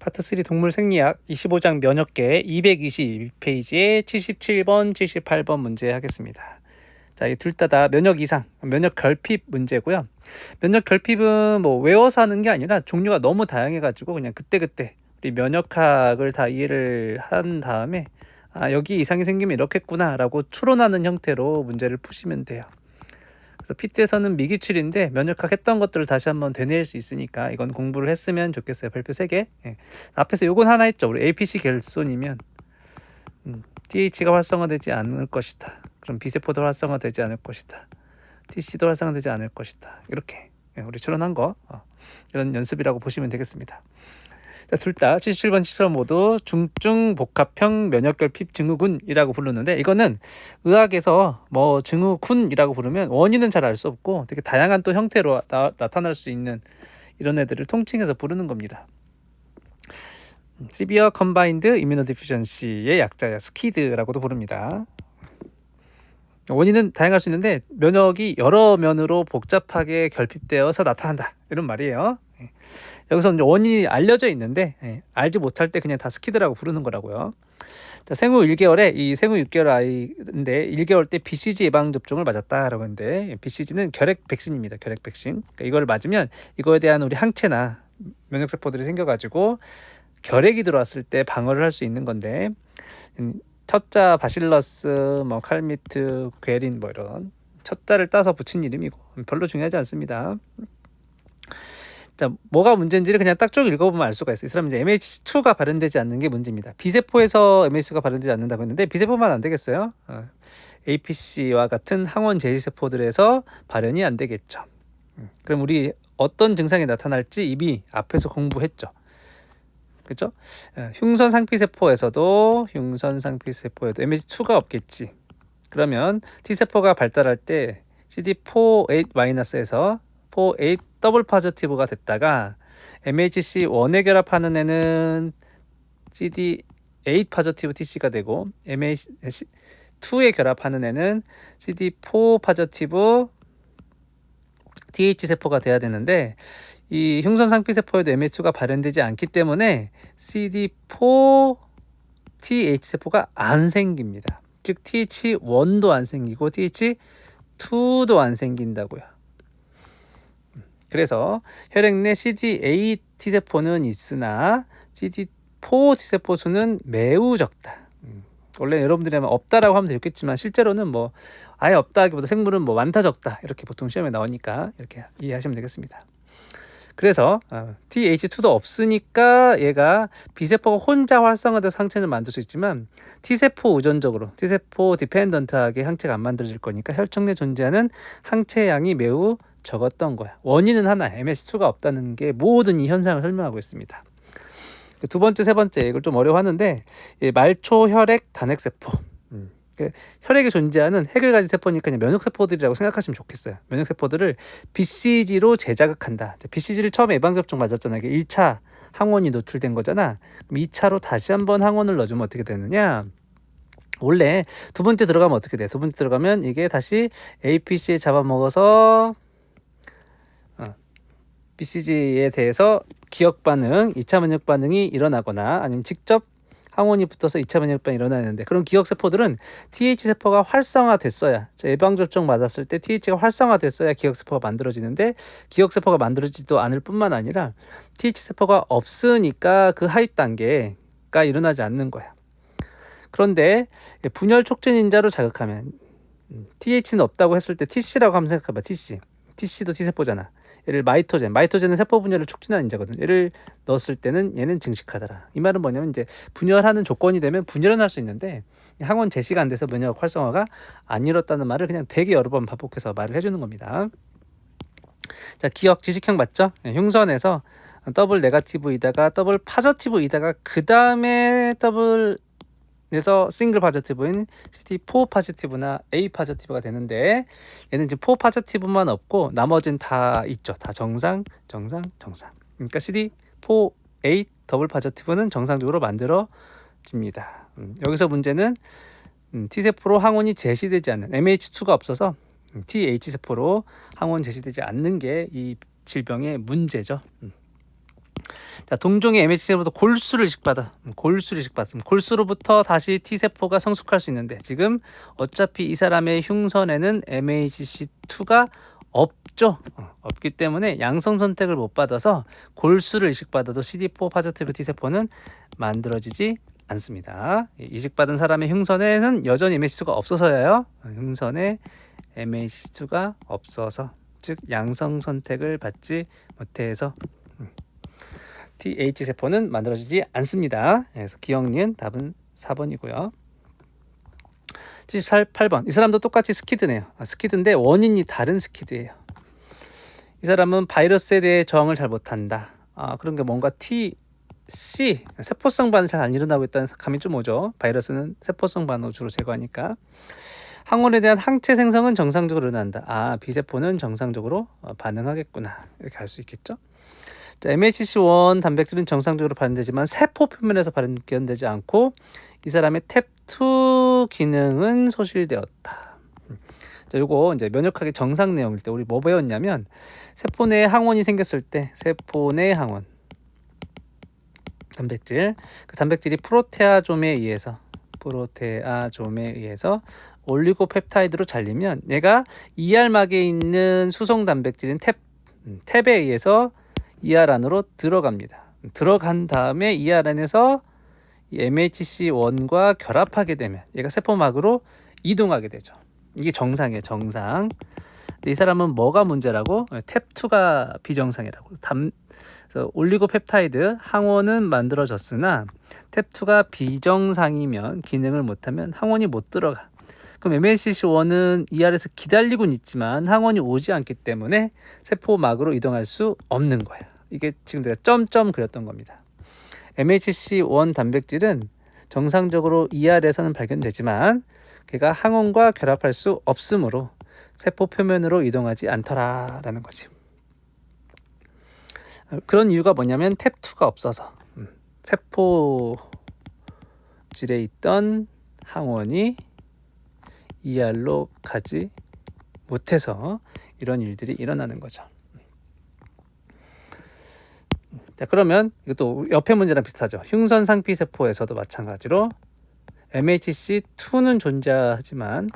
파트 3 동물 생리학 25장 면역계 222페이지에 77번, 78번 문제 하겠습니다. 자, 이 둘 다 다 면역 이상, 면역 결핍 문제고요. 면역 결핍은 뭐 외워서 하는 게 아니라 종류가 너무 다양해 가지고 그냥 그때그때 우리 면역학을 다 이해를 한 다음에 아, 여기 이상이 생기면 이렇겠구나라고 추론하는 형태로 문제를 푸시면 돼요. 그래서 PT에서는 미기출인데 면역학 했던 것들을 다시 한번 되뇌일 수 있으니까 이건 공부를 했으면 좋겠어요. 별표 3개. 예. 앞에서 요건 하나 했죠. 우리 APC 결손이면 음, TH가 활성화되지 않을 것이다. 그럼 비세포도 활성화되지 않을 것이다. TC도 활성화되지 않을 것이다. 이렇게 예, 우리 추론한 거 어, 이런 연습이라고 보시면 되겠습니다. 둘 다 77번, 77번 모두 중증 복합형 면역결 핍 증후군이라고 부르는데 이거는 의학에서 뭐 증후군이라고 부르면 원인은 잘 알 수 없고 되게 다양한 또 형태로 나, 나타날 수 있는 이런 애들을 통칭해서 부르는 겁니다. Severe Combined Immunodeficiency의 약자야 스키드라고도 부릅니다. 원인은 다양할 수 있는데 면역이 여러 면으로 복잡하게 결핍되어서 나타난다 이런 말이에요. 예. 여기서 원인이 알려져 있는데 예, 알지 못할 때 그냥 다 스키드라고 부르는 거라고요. 자, 생후 1개월에 이 생후 6개월 아이인데 1개월 때 BCG 예방 접종을 맞았다라고 하는데 BCG는 결핵 백신입니다. 결핵 백신. 그러니까 이걸 맞으면 이거에 대한 우리 항체나 면역 세포들이 생겨가지고 결핵이 들어왔을 때 방어를 할 수 있는 건데 음, 첫자 바실러스, 뭐 칼미트, 괴린 뭐 이런 첫자를 따서 붙인 이름이고 별로 중요하지 않습니다. 자, 뭐가 문제인지를 그냥 딱 쭉 읽어보면 알 수가 있어요. 이 사람은 이제 MH2가 발현되지 않는 게 문제입니다. B세포에서 MH가 발현되지 않는다고 했는데 B세포만 안 되겠어요. 어, APC와 같은 항원 제시세포들에서 발현이 안 되겠죠. 음, 그럼 우리 어떤 증상이 나타날지 이미 앞에서 공부했죠. 그죠? 어, 흉선 상피세포에서도 흉선 상피세포에도 MH2가 없겠지. 그러면 T세포가 발달할 때 CD4-8-에서 4-8 더블 파저티브가 됐다가 MHC 원에 결합하는 애는 CD8 파저티브 TC가 되고 MHC2에 결합하는 애는 CD4 파저티브 TH 세포가 돼야 되는데 이 흉선 상피 세포에도 MH2가 발현되지 않기 때문에 CD4 TH 세포가 안 생깁니다. 즉 TH1도 안 생기고 TH2도 안 생긴다고요. 그래서 혈액 내 CD8 T세포는 있으나 CD4 T세포 수는 매우 적다. 음, 원래 여러분들이 하면 없다라고 하면 되겠지만 실제로는 뭐 아예 없다기보다 생물은 뭐 많다 적다 이렇게 보통 시험에 나오니까 이렇게 이해하시면 되겠습니다. 그래서 어, TH2도 없으니까 얘가 B세포가 혼자 활성화돼서 항체를 만들 수 있지만 T세포 의존적으로 T세포 디펜던트하게 항체가 안 만들어질 거니까 혈청 내 존재하는 항체 양이 매우 적었던 거야. 원인은 하나, MS2가 없다는 게 모든 이 현상을 설명하고 있습니다. 두 번째, 세 번째 이걸 좀 어려워하는데 말초 혈액 단핵 세포. 음. 그 혈액에 존재하는 핵을 가진 세포니까 면역 세포들이라고 생각하시면 좋겠어요. 면역 세포들을 BCG로 재자극한다. BCG를 처음에 예방 접종 맞았잖아요. 1차 항원이 노출된 거잖아. 그럼 2차로 다시 한번 항원을 넣어주면 어떻게 되느냐? 원래 두 번째 들어가면 어떻게 돼? 두 번째 들어가면 이게 다시 APC에 잡아먹어서 BCG에 대해서 기억 반응, 2차 면역 반응이 일어나거나 아니면 직접 항원이 붙어서 2차 면역 반응이 일어나는데 그런 기억 세포들은 TH 세포가 활성화됐어야 예방 접종 맞았을 때 TH가 활성화됐어야 기억 세포가 만들어지는데 기억 세포가 만들어지지도 않을 뿐만 아니라 TH 세포가 없으니까 그 하위 단계가 일어나지 않는 거야. 그런데 분열 촉진 인자로 자극하면 TH는 없다고 했을 때 TC라고 한번 생각해봐. TC. TC도 T세포잖아. 얘를 마이토젠, 마이토젠은 세포 분열을 촉진하는 인자거든. 얘를 넣었을 때는 얘는 증식하더라. 이 말은 뭐냐면 이제 분열하는 조건이 되면 분열은 할 수 있는데 항원 제시가 안 돼서 면역 활성화가 안 이뤘다는 말을 그냥 되게 여러 번 반복해서 말을 해주는 겁니다. 자, 기억 지식형 맞죠? 네, 흉선에서 더블 네가티브이다가 더블 파저티브이다가 그 다음에 더블 그래서 싱글 파저티브인 CT4 파저티브나 A 파저티브가 되는데 얘는 이제 4 파저티브만 없고 나머지는 다 있죠. 다 정상, 정상, 정상. 그러니까 CD4 A 더블 파저티브는 정상적으로 만들어집니다. 음, 여기서 문제는 음, T세포로 항원이 제시되지 않는 MH2가 없어서 음, TH세포로 항원 제시되지 않는 게 이 질병의 문제죠. 음. 자, 동종의 MHC로부터 골수를 이식받아. 음, 골수를 이식받습니다. 골수로부터 다시 T세포가 성숙할 수 있는데 지금 어차피 이 사람의 흉선에는 MHC2가 없죠. 어, 없기 때문에 양성 선택을 못 받아서 골수를 이식받아도 CD4 파지티브 T세포는 만들어지지 않습니다. 이 이식받은 사람의 흉선에는 여전히 MHC2가 없어서요. 어, 흉선에 MHC2가 없어서 즉 양성 선택을 받지 못해서 음, TH 세포는 만들어지지 않습니다. 그래서 기억니은 답은 4번이고요. 78번 이 사람도 똑같이 스키드네요. 아, 스키드인데 원인이 다른 스키드예요. 이 사람은 바이러스에 대해 저항을 잘 못한다. 아 그런 게 뭔가 T C 세포성 반응 잘 안 일어나고 있다는 감이 좀 오죠. 바이러스는 세포성 반응을 주로 제거하니까. 항원에 대한 항체 생성은 정상적으로 일어난다. 아, B세포는 정상적으로 어, 반응하겠구나. 이렇게 할수 있겠죠. 자, MHC1 단백질은 정상적으로 발현되지만 세포 표면에서 발현되지 않고 이 사람의 탭2 기능은 소실되었다. 음. 자, 요거 이제 면역학의 정상 내용일 때 우리 뭐 배웠냐면 세포 내에 항원이 생겼을 때 세포 내 항원 단백질 그 단백질이 프로테아좀에 의해서 프로테아좀에 의해서 올리고펩타이드로 잘리면 얘가 ER막에 있는 수송 단백질인 탭 음, 탭에 의해서 ER 안으로 들어갑니다. 들어간 다음에 ER 안에서 MHC1과 결합하게 되면 얘가 세포막으로 이동하게 되죠. 이게 정상이에요, 정상. 근데 이 사람은 뭐가 문제라고? 탭2가 비정상이라고. 담, 올리고펩타이드 항원은 만들어졌으나 탭2가 비정상이면 기능을 못하면 항원이 못 들어가. 그럼 MLCC1은 ER에서 기다리고는 있지만 항원이 오지 않기 때문에 세포막으로 이동할 수 없는 거예요. 이게 지금 내가 점점 그렸던 겁니다. MHC1 단백질은 정상적으로 ER에서는 발견되지만 걔가 항원과 결합할 수 없으므로 세포 표면으로 이동하지 않더라라는 거지. 그런 이유가 뭐냐면 탭2가 없어서 음, 세포질에 있던 항원이 ER로 가지 못해서 이런 일들이 일어나는 거죠. 자 그러면 이것도 옆에 문제랑 비슷하죠. 흉선 상피 세포에서도 마찬가지로 MHC2는 존재하지만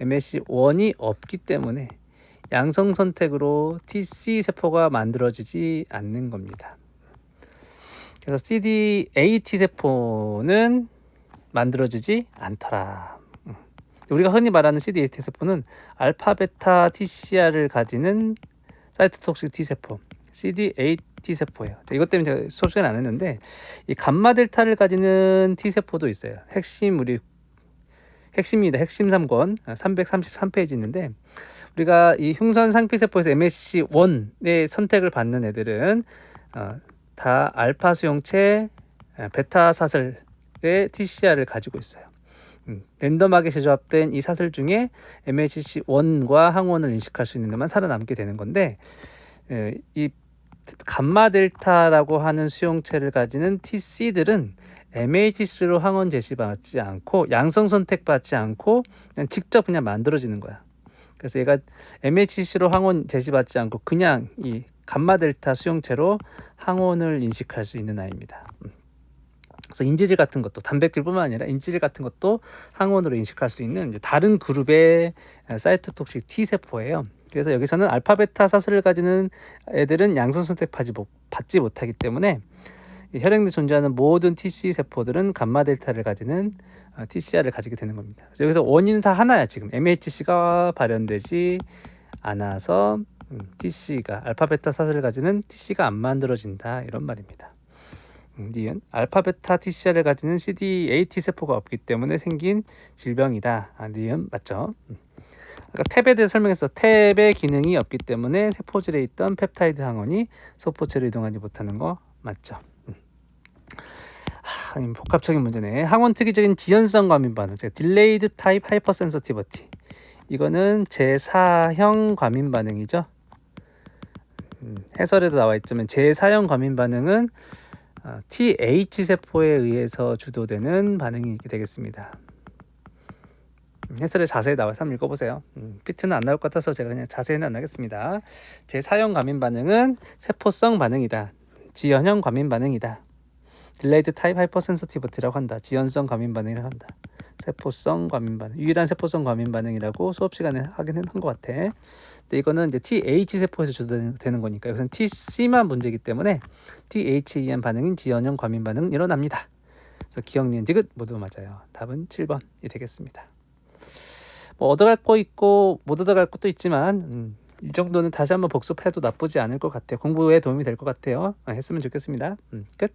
MHC1이 없기 때문에 양성 선택으로 TC 세포가 만들어지지 않는 겁니다. 그래서 CD8 세포는 만들어지지 않더라. 우리가 흔히 말하는 CD8 T 세포는 알파 베타 TCR을 가지는 사이토톡식 T 세포, CD8 T 세포예요. 이것 때문에 제가 수업 시간 안 했는데 이 감마 델타를 가지는 T 세포도 있어요. 핵심 우리 핵심입니다. 핵심 3권 333페이지 있는데 우리가 이 흉선 상피 세포에서 MSC1의 선택을 받는 애들은 어, 다 알파 수용체 베타 사슬의 TCR을 가지고 있어요. 음, 랜덤하게 재조합된 이 사슬 중에 MHC1과 항원을 인식할 수 있는 데만 살아남게 되는 건데 에, 이 감마 델타라고 하는 수용체를 가지는 TC들은 MHC로 항원 제시받지 않고 양성 선택받지 않고 그냥 직접 그냥 만들어지는 거야. 그래서 얘가 MHC로 항원 제시받지 않고 그냥 이 감마 델타 수용체로 항원을 인식할 수 있는 아이입니다. 음. 그래서 인지질 같은 것도 단백질뿐만 아니라 인지질 같은 것도 항원으로 인식할 수 있는 다른 그룹의 사이토톡식 T 세포예요. 그래서 여기서는 알파 베타 사슬을 가지는 애들은 양성 선택 받지 못하기 때문에 혈액 내 존재하는 모든 TC 세포들은 감마 델타를 가지는 TCR을 어, 가지게 되는 겁니다. 여기서 원인은 다 하나야 지금 MHC가 발현되지 않아서 TC가 음, 알파 베타 사슬을 가지는 TC가 안 만들어진다 이런 말입니다. 니은 알파 베타 TCR을 가지는 CD8 T 세포가 없기 때문에 생긴 질병이다. 아, 니은 맞죠? 음. 아까 탭에 대해 설명했어. 탭의 기능이 없기 때문에 세포질에 있던 펩타이드 항원이 소포체로 이동하지 못하는 거 맞죠? 음. 하, 복합적인 문제네. 항원 특이적인 지연성 과민 반응, 딜레이드 타입 하이퍼 센서티버티. 이거는 제4형 과민 반응이죠. 음, 해설에도 나와 있지만 제4형 과민 반응은 어, TH 세포에 의해서 주도되는 반응이 되겠습니다. 음, 해설에 자세히 나와서 한번 읽어보세요. 음, 피트는 안 나올 것 같아서 제가 그냥 자세히는 안 하겠습니다. 제 사형 감인 반응은 세포성 반응이다. 지연형 과민 반응이다. 딜레이드 타입 하이퍼센서티비티라고 한다. 지연성 과민 반응이라고 한다. 세포성 과민 반응. 유일한 세포성 과민 반응이라고 수업 시간에 하긴 한 것 같아. 근데 이거는 이제 TH 세포에서 주되는 거니까 여기서는 TC만 문제이기 때문에 TH에 의한 반응인 지연형 과민 반응 일어납니다. 그래서 기억, 니은, 디귿 모두 맞아요. 답은 7번이 되겠습니다. 뭐 얻어갈 거 있고 못 얻어갈 것도 있지만 음, 이 정도는 다시 한번 복습해도 나쁘지 않을 것 같아요. 공부에 도움이 될 것 같아요. 아, 했으면 좋겠습니다. 음, 끝.